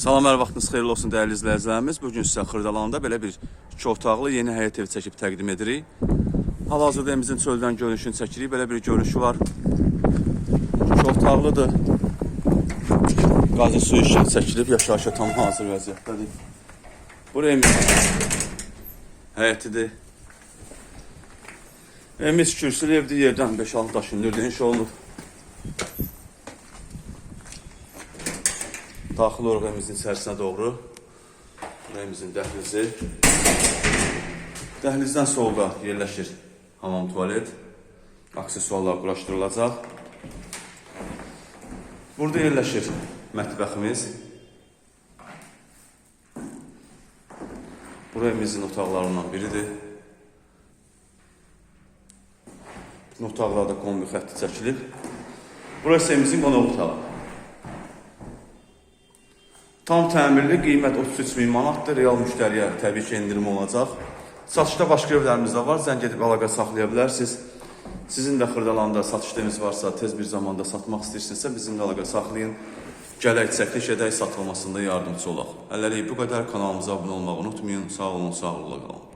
Salam, hər vaxtınız xeyirli olsun dəyərli izləyicilərimiz. Bu gün sizə Xırdalanda belə bir iki otaqlı yeni həyət evi çəkib təqdim edirik. Hal-hazırda evimizin çöldən görünüşünü çəkirik. Belə bir görünüşü var. İki otaqlıdır. Qazı suyu işığı çəkilib, yaşayışa tam hazır vəziyyətdədir. Buraya evimiz həyətidir. Evimiz kürsülü evdir, yerdən 5-6 daşın inşa olunub. Oluruq evimizin içərisinə doğru. Evimizin dəhlizi. Dəhlizdən solda yerləşir hamam tualet. Aksesuarlar quraşdırılacaq. Burada yerləşir mətbəximiz. Bura evimizin otaqlarından biridir. Otaqlarda kombi xətti çəkilib. Burası evimizin qonaq otağı. Tam təmirli qiymət 33 min manatdır. Real müştəriyə təbii ki, endirim olacaq. Satışda başqa evlərimiz də var. Zəng edib əlaqə saxlaya bilərsiniz. Sizin də Xırdalanda satışdığınız varsa, tez bir zamanda satmaq istəyirsinizsə bizimlə əlaqə saxlayın. Gələk çəkiliş edək, satılmasında yardımcı olaq. Hələlik bu qədər. Kanalımıza abunə olmağı unutmayın. Sağ olun, sağlıqla qalın.